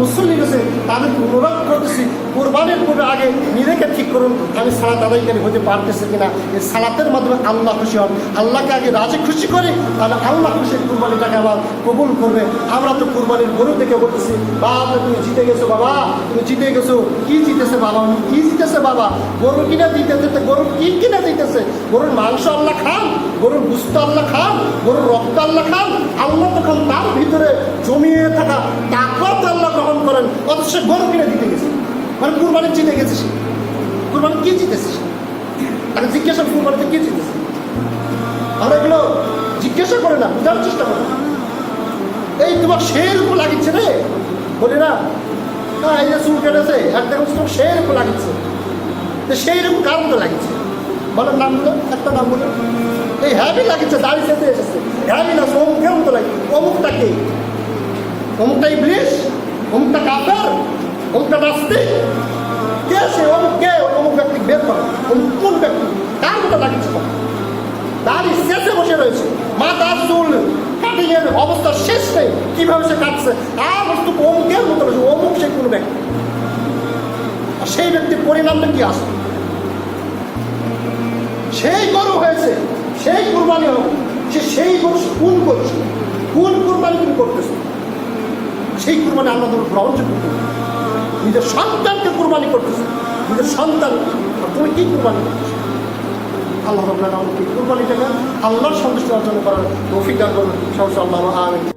মুসল্লি গেছে, তাদেরকে অনুরোধ করতেছি, কোরবানির পূর্বে আগে নিজেকে ঠিক করুন আমি সালাত আদায়কারী হতে পারতেছি কিনা। এই সালাতের মাধ্যমে আল্লাহ খুশি হন। আল্লাহকে আগে রাজি খুশি করি, তাহলে আল্লাহ খুশি কোরবানিটাকে আবার কবুল করবে। আমরা তো কোরবানির গরু দেখে বলতেছি, বাবা, তুমি জিতে গেছো, বাবা, তুমি জিতে গেছো। কি জিতেছে বাবা? কি জিতেছে বাবা? গরু কিনে দিতেছে তো গরু কি কিনে দিতেছে গরুর মাংস আল্লাহ খান, গরুর গুস্ত আল্লাহ খান, গরুর রক্ত আল্লাহ খান। আল্লাহ তখন তার ভিতরে জমিয়ে থাকা গ্রহণ করেন অথচ সে গরু কিনে দিতে গেছে। মানে কুরবানি জিতে গেছে সে। কুরবানি কি জিতেছে? সে তাকে জিজ্ঞাসা কুরবানিতে কি জিতেছে? আমরা এগুলো জিজ্ঞাসা করে না, বোঝার চেষ্টা করে। এই তোমার শের উপর লাগিচ্ছে রে। বলি না হ্যাঁ এই যে চুল কেটেছে এক দেখো তোমার শের উপর লাগিচ্ছে তো সেই রকম কারণ তো লাগিচ্ছে বলেন নামগুলো একটা নাম বলে। এই হ্যাভি লাগিচ্ছে দাড়ি সেতে এসেছে। হ্যাভি না, অমুকের মতো লাগে অমুকটা কে? অমুকটা ইবলিশ? অমুকটা কাফের, অমুকটা নাস্তিক। কে সে অমুক, কে অমুক ব্যক্তি বের করে? অমুক কোন ব্যক্তি? কার মতো তখন দাড়ি শেষে বসে রয়েছে। মাথা চুল কাটিং এর অবস্থা শেষ নেই। কীভাবে সে কাটছে? আর বস্তু অমুকের মতো রয়েছে অমুক সে কোনো ব্যক্তি। আর সেই ব্যক্তির পরিণামটা কি আসবে সেই গরু হয়েছে। সেই কুরবানি হবে সে সেই গরু কোন করছে কোন কুরবানি তুমি করতেছো? সেই কুরবানি আল্লাহ তোমার গ্রহণযোগ্য করবে নিজের সন্তানকে কুরবানি করতেছে। নিজের সন্তান তুমি কী কুরবানি করতেছো আল্লাহ রবুল্লাহ আমাকে কুরবানিটাকে আল্লাহর সন্তুষ্টি অর্জন করার তৌফিক দান করবেন আল্লাহ, আমিন।